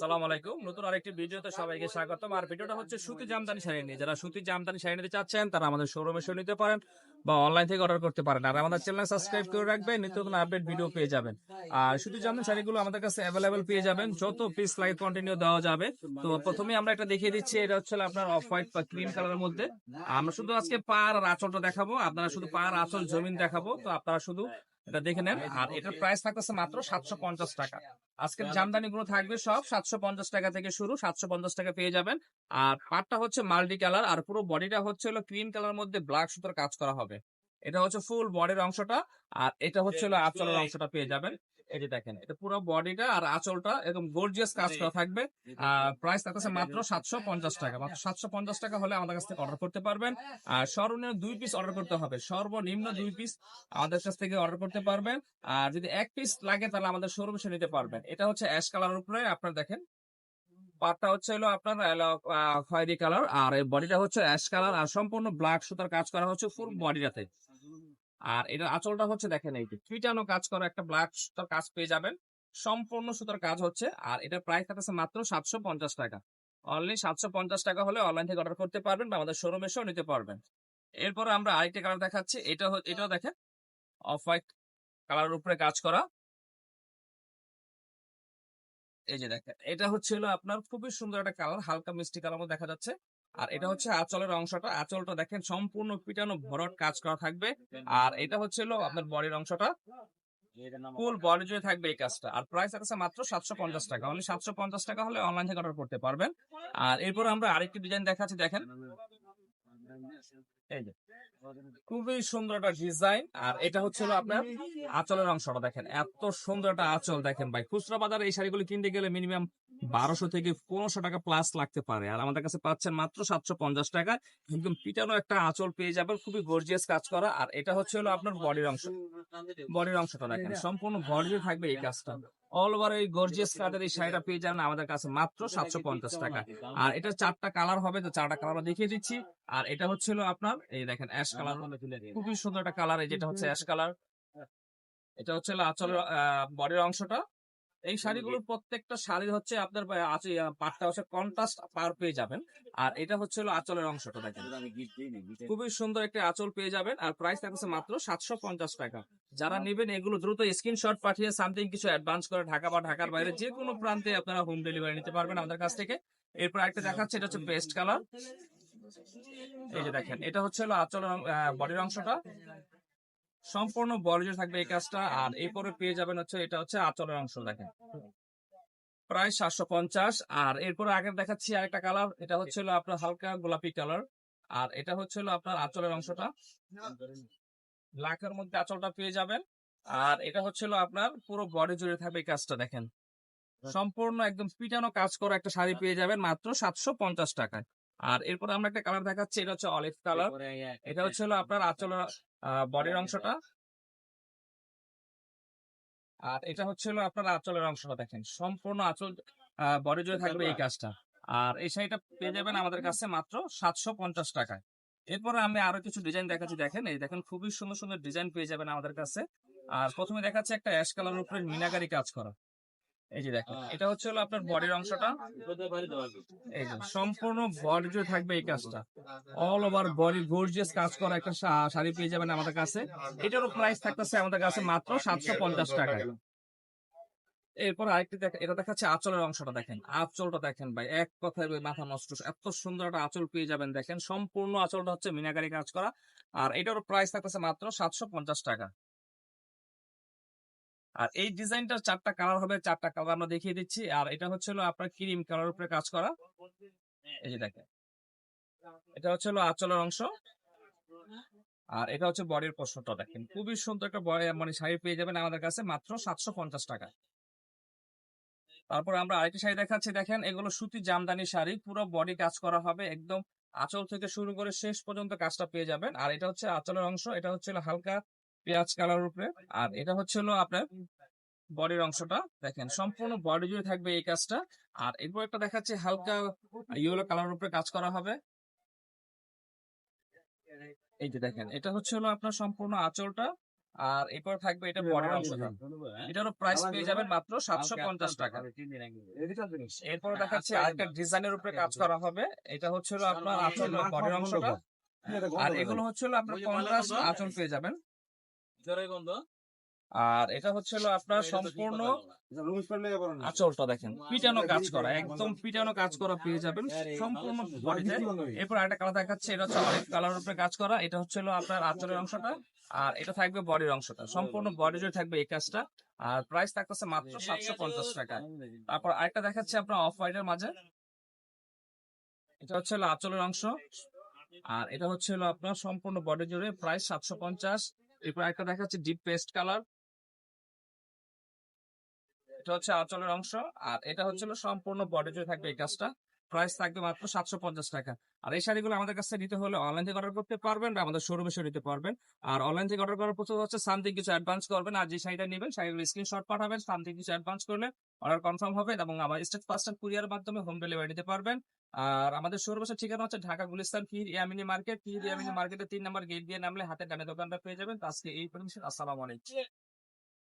সালাম আলাইকুম। নতুন আরেকটি ভিডিওতে সবাইকে স্বাগতম। আর ভিডিওটা হচ্ছে সুতি জামদানি শাড়ি নিয়ে। যারা সুতি জামদানি শাড়ি নিতে চাচ্ছেন তারা আমাদের শোরুমে এসে নিতে পারেন বা অনলাইন থেকে অর্ডার করতে পারেন। আর আমাদের চ্যানেল সাবস্ক্রাইব করে রাখবেন নিত্য নতুন আপডেট ভিডিও পেয়ে যাবেন। আর সুতি জামদানি শাড়িগুলো আমাদের কাছে অ্যাভেলেবেল পেয়ে যাবেন। যত পিস লাগে কন্টিনিউ দেওয়া যাবে। তো প্রথমে আমরা একটা দেখিয়ে দিচ্ছি এটা হচ্ছে আপনার অফ হোয়াইট বা ক্রিম কালারের মধ্যে। আমরা শুধু আজকে পার আর আঁচলটা দেখাবো। আপনারা শুধু পার আঁচল জমিন দেখাবো। তো আপনারা শুধু এটা দেখে নেন। আর এটার প্রাইস থাকতেছে মাত্র সাতশো পঞ্চাশ টাকা। আজকের জামদানি গুলো থাকবে সব সাতশো পঞ্চাশ টাকা থেকে শুরু সাতশো পঞ্চাশ টাকা পেয়ে যাবেন। আর পাটটা হচ্ছে মাল্টি কালার আর পুরো বডিটা হচ্ছে হলো ক্রিম কালার মধ্যে ব্ল্যাক সুতোর কাজ করা হবে। এটা হচ্ছে ফুল বডির অংশটা আর এটা হচ্ছে হলো আঁচলের অংশটা পেয়ে যাবেন। এই যে দেখেন এটা পুরো বডিটা আর আঁচলটা একদম গর্জিয়াস কাজ করা থাকবে। আর প্রাইস থাকতেছে মাত্র সাতশো পঞ্চাশ টাকা। মাত্র সাতশো পঞ্চাশ টাকা হলে আমাদের কাছ থেকে অর্ডার করতে পারবেন। আর সর্বনিম্ন দুই পিস অর্ডার করতে হবে। সর্বনিম্ন দুই পিস আমাদের কাছ থেকে অর্ডার করতে পারবেন। আর যদি এক পিস লাগে তাহলে আমাদের শোরুম এসে নিতে পারবেন। এটা হচ্ছে অ্যাশ কালার উপরে আপনার দেখেন। পাটটা হচ্ছে হলো আপনার খয়েরি কালার আর এই বডিটা হচ্ছে অ্যাশ কালার আর সম্পূর্ণ ব্ল্যাক সুতার কাজ করা হচ্ছে ফুল বডিটাতে আর এটা আঁচলটা হচ্ছে দেখেন এই যে ফিটানো কাজ করা একটা ব্ল্যাক সুতার কাজ পেয়ে যাবেন। সম্পূর্ণ সুতার কাজ হচ্ছে আর এটা প্রাইস থাকতেছে মাত্র সাতশো পঞ্চাশ টাকা। অনলি সাতশো পঞ্চাশ টাকা হলে অনলাইন থেকে অর্ডার করতে পারবেন বা আমাদের শোরুম এসেও নিতে পারবেন। এরপরে আমরা আরেকটা কালার দেখাচ্ছি এটা এটাও দেখেন অফ হোয়াইট কালারের উপরে কাজ করা। এই যে দেখেন এটা হচ্ছে হলো আপনার খুবই সুন্দর একটা কালার হালকা মিষ্টি কালার দেখা যাচ্ছে। আর এটা হচ্ছে আঁচলের অংশটা। আঁচলটা দেখেন, সম্পূর্ণ পিটানো ভরট কাজ করা থাকবে। আর এটা হচ্ছে আপনার বডির অংশটা। ফুল বডি জুড়ে থাকবে এই কাজটা। আর প্রাইস আছে মাত্র সাতশো পঞ্চাশ টাকা। অনলি সাতশো পঞ্চাশ টাকা হলে অনলাইন থেকে অর্ডার করতে পারবেন। আর এরপর আমরা আরেকটি ডিজাইন দেখাচ্ছি, দেখেন। এই যে, খুবই সুন্দর একটা ডিজাইন আর এটা হচ্ছে আপনার আঁচলের অংশটা, দেখেন। এত সুন্দর একটা আঁচল, দেখেন ভাই। খুচরা বাজারে এই শাড়িগুলো কিনতে গেলে মিনিমাম বারোশো থেকে পনেরোশো টাকা প্লাস লাগতে পারে। আর আমাদের কাছে পাচ্ছেন মাত্র সাতশো পঞ্চাশ টাকা। একদম পিটানো একটা আঁচল পেয়ে যাবেন, খুবই গর্জিয়াস কাজ করা। আর এটা হচ্ছে হলো আপনার বডির অংশ। বডির অংশটা দেখেন, সম্পূর্ণ বডি থাকবে এই কাজটা। অল ওভার এই গর্জিয়াস কাজের এই শাড়িটা পেয়ে যাবেন আমাদের কাছে মাত্র সাতশো পঞ্চাশ টাকা। আর এটা চারটা কালার হবে, তো চারটা কালার দেখিয়ে দিচ্ছি। আর এটা হচ্ছে হলো আপনার, এই দেখেন অ্যাশ কালার খুবই সুন্দর একটা কালার এই যেটা হচ্ছে অ্যাশ কালার এটা হচ্ছে আঁচলের বডির অংশটা। এই শাড়িগুলোর প্রত্যেকটা শাড়ি হচ্ছে আপনার পাটটা হচ্ছে কন্ট্রাস্ট পার পেয়ে যাবেন। আর এটা হচ্ছে হলো আঁচলের অংশটা দেখেন। খুবই সুন্দর একটা আঁচল পেয়ে যাবেন। আর প্রাইস থাকছে মাত্র সাতশো পঞ্চাশ টাকা। যারা নেবেন এগুলো দ্রুত স্ক্রিনশট পাঠিয়ে সামথিং কিছু অ্যাডভান্স করে ঢাকা বা ঢাকার বাইরে যে কোনো প্রান্তে আপনারা হোম ডেলিভারি নিতে পারবেন আমাদের কাছ থেকে। এরপর একটা দেখাচ্ছে এটা হচ্ছে পেস্ট কালার এই যে দেখেন এটা হচ্ছে হলো আঁচলের বডির অংশটা। সম্পূর্ণ বডিজে থাকবে এই কাজটা। আর এরপরে পেয়ে যাবেন হচ্ছে এটা হচ্ছে আঁচলের অংশ দেখেন। প্রায় সাতশো পঞ্চাশ। আর এরপরে আগে দেখাচ্ছি আরেকটা কালার এটা হচ্ছে আপনার হালকা গোলাপি কালার। আর এটা হচ্ছে আপনার আঁচলের অংশটা। ব্ল্যাকের মধ্যে আচলটা পেয়ে যাবেন। আর এটা হচ্ছিল আপনার পুরো বডি জুড়ে থাকবে এই কাজটা দেখেন। সম্পূর্ণ একদম পিটানো কাজ করা একটা শাড়ি পেয়ে যাবেন মাত্র সাতশো পঞ্চাশ টাকায়। আর এরপর আমরা একটা কালার দেখাচ্ছি এটা হচ্ছে অলিভ কালার। এটা হচ্ছে আপনার আঁচলের বডির অংশটা। আর এটা হচ্ছে হলো আপনার আঁচলের অংশটা দেখেন। সম্পূর্ণ আঁচল বডি জুড়ে থাকবে এই কাজটা। আর এই শাড়িটা পেয়ে যাবেন আমাদের কাছে মাত্র সাতশো পঞ্চাশ টাকায়। এরপরে আমি আরও কিছু ডিজাইন দেখাচ্ছি। দেখেন এই দেখেন খুবই সুন্দর সুন্দর ডিজাইন পেয়ে যাবেন আমাদের কাছে। আর প্রথমে দেখাচ্ছে একটা অ্যাশ কালার উপরে মিনাকারি কাজ করা। এই যে দেখেন এটা হচ্ছে হলো আপনার বডির অংশটা। এই যে সম্পূর্ণ বডি জুড়ে থাকবে এই কাজটা। অল ওভার বডি গর্জিয়াস কাজ করা একটা শাড়ি পেয়ে যাবেন আমাদের কাছে। এটারও প্রাইস থাকতেছে আমাদের কাছে মাত্র সাতশো পঞ্চাশ টাকায়। এরপর আরেকটি দেখ- এটা দেখাচ্ছে আঁচলের অংশটা দেখেন। আঁচলটা দেখেন ভাই এক কথায় মাথা নষ্ট। এত সুন্দর একটা আঁচল পেয়ে যাবেন দেখেন। সম্পূর্ণ আঁচলটা হচ্ছে মিনাকারি কাজ করা। আর এটারও প্রাইস থাকতেছে মাত্র সাতশো পঞ্চাশ টাকা। আর এই ডিজাইনটার চারটা কালার হবে, চারটা কালার আমরা দেখিয়ে দিচ্ছি। আর এটা হচ্ছে হলো আপনার ক্রিম কালার উপরে কাজ করা। এই যে দেখেন। এটা হচ্ছে হলো আঁচলের অংশ। আর এটা হচ্ছে বডির প্রশ্নটা দেখেন। খুবই সুন্দর একটা মানে শাড়ি পেয়ে যাবেন আমাদের কাছে মাত্র সাতশো পঞ্চাশ টাকা। তারপর আমরা আরেকটি শাড়ি দেখাচ্ছি। দেখেন, এগুলো সুতি জামদানি শাড়ি। পুরো বডি কাজ করা হবে একদম আঁচল থেকে শুরু করে শেষ পর্যন্ত কাজটা পেয়ে যাবেন। আর এটা হচ্ছে আঁচলের অংশ। এটা হচ্ছে হালকা পেঁয়াজ কালার উপরে। আর এটা হচ্ছে হলো আপনার বডির অংশটা। দেখেন সম্পূর্ণ বডি জুড়ে থাকবে এই কাজটা। আর এরপর একটা দেখাচ্ছে হালকা ইয়েলো কালার উপরে কাজ করা হবে। এই যে দেখেন এটা হচ্ছে হলো আপনার সম্পূর্ণ আঁচলটা। আর এরপর থাকবে এটা বডির অংশটা। এটারও প্রাইস পেয়ে যাবেন মাত্র সাতশো পঞ্চাশ টাকা। এরপর দেখাচ্ছি আরেকটা ডিজাইনের উপরে কাজ করা হবে। এটা হচ্ছে হলো আপনার আঁচল বডির অংশটা। আর এগুলো হচ্ছে হলো আপনার কন্ট্রাস্ট আঁচল পেয়ে যাবেন। আর এটা হচ্ছে হলো আপনার সম্পূর্ণ আঁচলটা দেখেন পিটানো কাজ করা একদম পিটানো কাজ করা পেয়ে যাবেন সম্পূর্ণ বডিতে। এরপর আরেকটা কালার দেখাচ্ছে এটা হচ্ছে অনেক কালার উপরে কাজ করা এটা হচ্ছে হলো আপনার আঁচলের অংশটা আর এটা থাকবে বডির অংশটা সম্পূর্ণ বডি জুড়ে থাকবে এই কাজটা আর প্রাইস থাকতেছে মাত্র সাতশো পঞ্চাশ টাকা। তারপর আরেকটা দেখাচ্ছে আপনার অফ হোয়াইটের মাঝে। এটা হচ্ছে হলো আঁচলের অংশ আর এটা হচ্ছে হলো আপনার সম্পূর্ণ বডি জুড়ে প্রাইস সাতশো পঞ্চাশ এরপর একটা দেখা যাচ্ছে ডিপ পেস্ট কালার এটা হচ্ছে আঁচলের অংশ আর এটা হচ্ছে সম্পূর্ণ বডি জুড়ে থাকবে এই কাজটা প্রাইস থাকবে মাত্র সাতশো পঞ্চাশ টাকা। আর এই শাড়িগুলো আমাদের কাছে নিতে হলে অনলাইন থেকে অর্ডার করতে পারবেন বা আমাদের শোরুমে এসে নিতে পারবেন। আর অনলাইন থেকে অর্ডার করার প্রথম হচ্ছে সামথিং কিছু অ্যাডভান্স করবেন। আর যে শাড়িটা নেবেন শাড়িগুলো স্ক্রিনশট পাঠাবেন সামথিং কিছু অ্যাডভান্স করলে অর্ডার কনফার্ম হবে এবং আমার স্টেট পার্সেন্ট কুরিয়ার মাধ্যমে হোম ডেলিভারি দিতে পারবেন। আর আমাদের শোরুমের ঠিকানা হচ্ছে ঢাকা গুলিস্তান ফির ইয়ামিনী মার্কেট। ফির ইয়ামিনী মার্কেটের তিন নম্বর গেট দিয়ে নামলে হাতে ডানে দোকানটা পেয়ে যাবেন। আজকে এই পর্যন্ত আসসালামু আলাইকুম।